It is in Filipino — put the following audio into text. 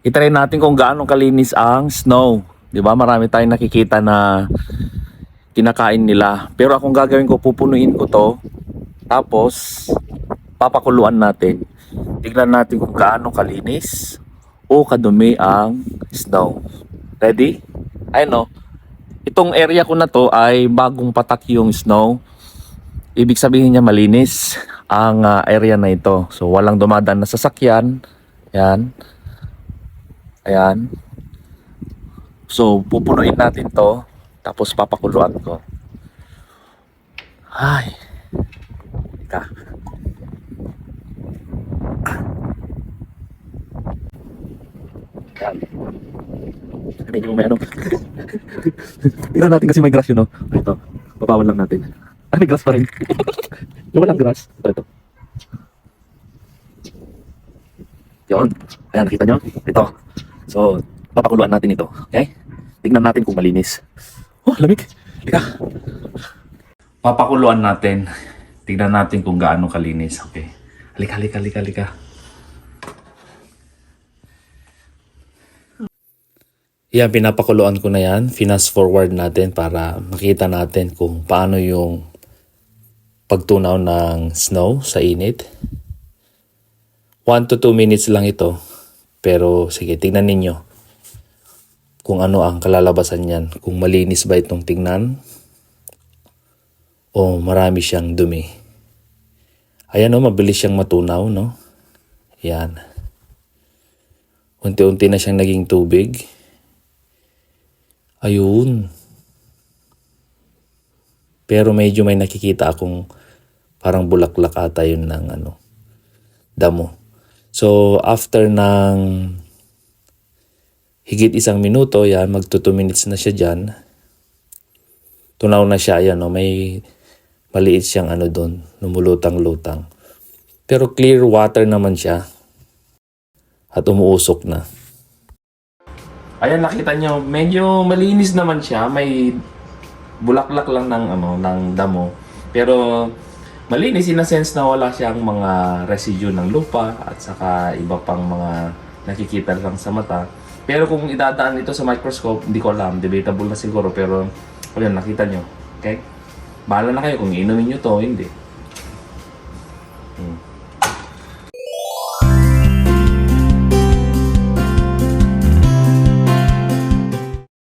itry natin kung gaano kalinis ang snow. 'Di ba? Marami tayong nakikita na kinakain nila. Pero akong gagawin ko, pupunuin ko 'to. Tapos papakuluan natin. Tignan natin kung gaano kalinis o kadumi ang snow. Ready? Ayun no. Itong area ko na to ay bagong patak yung snow. Ibig sabihin niya malinis ang ah, area na ito. So walang dumadaan na sasakyan. Yan. Ayan. So pupunuin natin to. Tapos papakuluan ko. Ay. Teka. Yan. Medyo may ano. Natin kasi may grass yun, no? Ito. Babawan lang natin. Ah, may grass pa rin. yung walang grass. Ito, ito. Yun. Ayan, nakita nyo? Ito. So, papakuluan natin ito. Okay? Tingnan natin kung malinis. Oh, lamig. Lika. Papakuluan natin. Tingnan natin kung gaano kalinis. Okay. Halika, halika, halika, halika. Yan, pinapakuluan ko na yan. Finas forward natin para makita natin kung paano yung pagtunaw ng snow sa init. 1 to 2 minutes lang ito. Pero sige, tingnan ninyo kung ano ang kalalabasan niyan. Kung malinis ba itong tingnan o marami siyang dumi. Ayan o, mabilis siyang matunaw, no? Yan. Unti-unti na siyang naging tubig. Ayun. Pero medyo may nakikita akong parang bulaklak ata yun ng ano, damo. So, after ng higit isang minuto, yan, magto 2 minutes na siya dyan. Tunaw na siya, yan, no? may maliit siyang ano doon, lumulutang-lutang. Pero clear water naman siya. At umuusok na. Ayan, nakita nyo, medyo malinis naman siya. May bulaklak lang ng, ano, ng damo. Pero malinis in a sense na wala siyang mga residue ng lupa at saka iba pang mga nakikita lang sa mata. Pero kung idadaan ito sa microscope, hindi ko alam. Debatable na siguro. Pero, ayun, nakita nyo. Okay? Bahala na kayo kung inumin nyo to hindi.